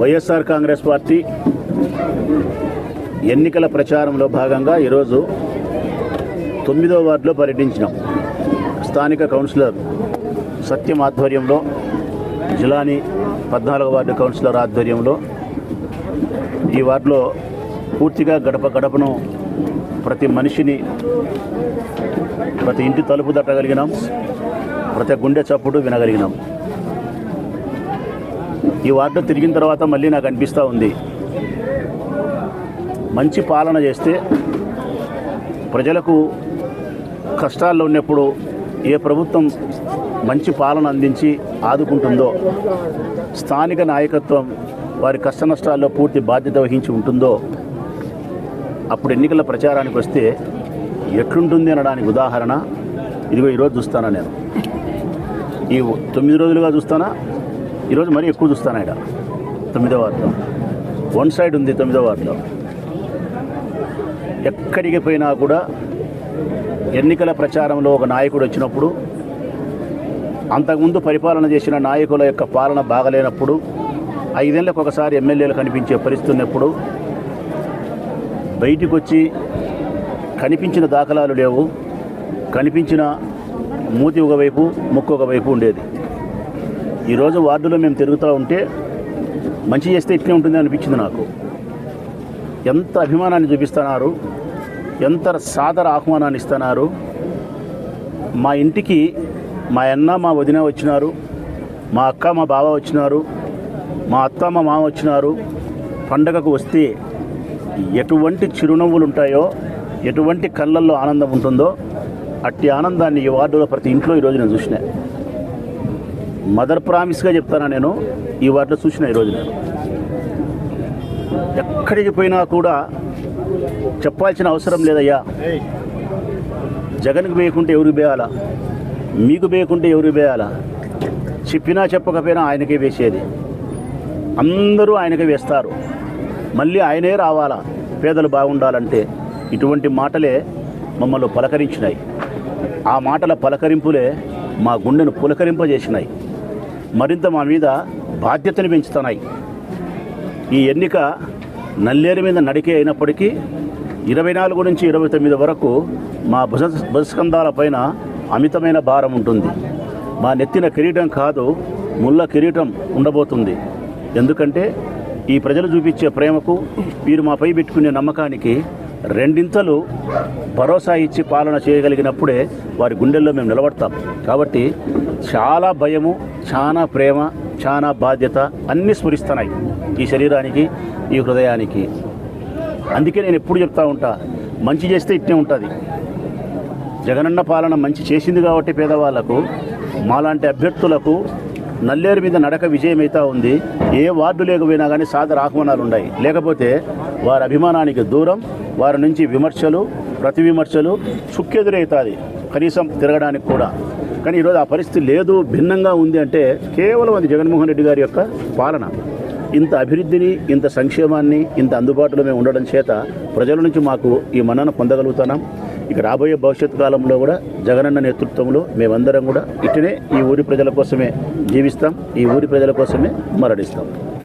YSR Congress party ఎన్నికల ప్రచారంలో భాగంగా ఈరోజు తొమ్మిదో వార్డులో పర్యటించినాం. స్థానిక కౌన్సిలర్ సత్యం ఆధ్వర్యంలో జిలాని పద్నాలుగో వార్డు కౌన్సిలర్ ఆధ్వర్యంలో ఈ వార్డులో పూర్తిగా గడప గడపను ప్రతి మనిషిని ప్రతి ఇంటి తలుపు దట్టగలిగినాం ప్రతి గుండె చప్పుడు వినగలిగినాం. ఈ వార్డు తిరిగిన తర్వాత మళ్ళీ నాకు అనిపిస్తూ ఉంది. మంచి పాలన చేస్తే ప్రజలకు కష్టాల్లో ఉన్నప్పుడు ఏ ప్రభుత్వం మంచి పాలన అందించి ఆదుకుంటుందో స్థానిక నాయకత్వం వారి కష్ట నష్టాల్లో పూర్తి బాధ్యత వహించి ఉంటుందో అప్పుడు ఎన్నికల ప్రచారానికి వస్తే ఎట్లుంటుంది అనడానికి ఉదాహరణ. ఇదిగో ఈరోజు చూస్తానా నేను. ఈ తొమ్మిది రోజులుగా చూస్తానా? ఈరోజు మరీ ఎక్కువ చూస్తాను ఆయన. తొమ్మిదో వార్డులో వన్ సైడ్ ఉంది తొమ్మిదో వార్డులో ఎక్కడికి పోయినా కూడా ఎన్నికల ప్రచారంలో ఒక నాయకుడు వచ్చినప్పుడు అంతకుముందు పరిపాలన చేసిన నాయకుల యొక్క పాలన బాగలేనప్పుడు ఐదేళ్ళకు ఒకసారి ఎమ్మెల్యేలు కనిపించే పరిస్థితి ఉన్నప్పుడు బయటికి వచ్చి కనిపించిన దాఖలాలు లేవు కనిపించిన మూతి ఒకవైపు ముక్కు ఒకవైపు ఉండేది. ఈరోజు వార్డులో మేము తిరుగుతూ ఉంటే మంచి చేస్తే ఇట్లే ఉంటుంది అనిపించింది నాకు. ఎంత అభిమానాన్ని చూపిస్తున్నారు ఎంత సాదర ఆహ్వానాన్ని ఇస్తున్నారు. మా ఇంటికి మా అన్న మా వదిన వచ్చినారు మా అక్క మా బావ వచ్చినారు మా అత్త మా మామ వచ్చినారు. పండగకు వస్తే ఎటువంటి చిరునవ్వులు ఉంటాయో ఎటువంటి కళ్ళల్లో ఆనందం ఉంటుందో అట్టి ఆనందాన్ని ఈ వార్డులో ప్రతి ఇంట్లో ఈరోజు నేను చూసినా. మదర్ ప్రామిస్గా చెప్తానా నేను? ఈ వార్డులో చూసిన ఈరోజు నేను ఎక్కడికి పోయినా కూడా చెప్పాల్సిన అవసరం లేదయ్యా. జగన్కి వేయకుంటే ఎవరికి వేయాలా మీకు వేయకుంటే ఎవరికి వేయాలా చెప్పినా చెప్పకపోయినా ఆయనకే వేసేది. అందరూ ఆయనకే వేస్తారు. మళ్ళీ ఆయనే రావాలా? పేదలు బాగుండాలంటే ఇటువంటి మాటలే మమ్మల్ని పలకరించినాయి. ఆ మాటల పలకరింపులే మా గుండెను పులకరింపజేసినాయి. మరింత మా మీద బాధ్యతను పెంచుతున్నాయి. ఈ ఎన్నిక నల్లేరు మీద నడికే అయినప్పటికీ ఇరవై నాలుగు నుంచి ఇరవై తొమ్మిది వరకు మా భుజ భుజస్కంధాల పైన అమితమైన భారం ఉంటుంది. మా నెత్తిన కిరీటం కాదు ముళ్ళ కిరీటం ఉండబోతుంది. ఎందుకంటే ఈ ప్రజలు చూపించే ప్రేమకు మీరు మాపై పెట్టుకునే నమ్మకానికి రెండింతలు భరోసా ఇచ్చి పాలన చేయగలిగినప్పుడే వారి గుండెల్లో మేము నిలబడతాం. కాబట్టి చాలా భయము చాలా ప్రేమ చాలా బాధ్యత అన్నీ స్ఫురిస్తున్నాయి ఈ శరీరానికి ఈ హృదయానికి. అందుకే నేను ఎప్పుడు చెప్తా ఉంటా మంచి చేస్తే ఇట్టే ఉంటుంది. జగనన్న పాలన మంచి చేసింది కాబట్టి పేదవాళ్ళకు మాలాంటి అభ్యర్థులకు నల్లేరు మీద నడక విజయమైతా ఉంది. ఏ వార్డు లేకపోయినా కానీ సాదర ఆహ్వానాలు ఉన్నాయి. లేకపోతే వారి అభిమానానికి దూరం వారి నుంచి విమర్శలు ప్రతి విమర్శలు చుక్కెదురవుతుంది కనీసం తిరగడానికి కూడా. కానీ ఈరోజు ఆ పరిస్థితి లేదు భిన్నంగా ఉంది అంటే కేవలం అది జగన్మోహన్ రెడ్డి గారి యొక్క పాలన. ఇంత అభివృద్ధిని ఇంత సంక్షేమాన్ని ఇంత అందుబాటులో మేము ఉండడం చేత ప్రజల నుంచి మాకు ఈ మన్నన పొందగలుగుతున్నాం. ఇక రాబోయే భవిష్యత్ కాలంలో కూడా జగనన్న నేతృత్వంలో మేమందరం కూడా ఇటునే ఈ ఊరి ప్రజల కోసమే జీవిస్తాం ఈ ఊరి ప్రజల కోసమే మరణిస్తాం.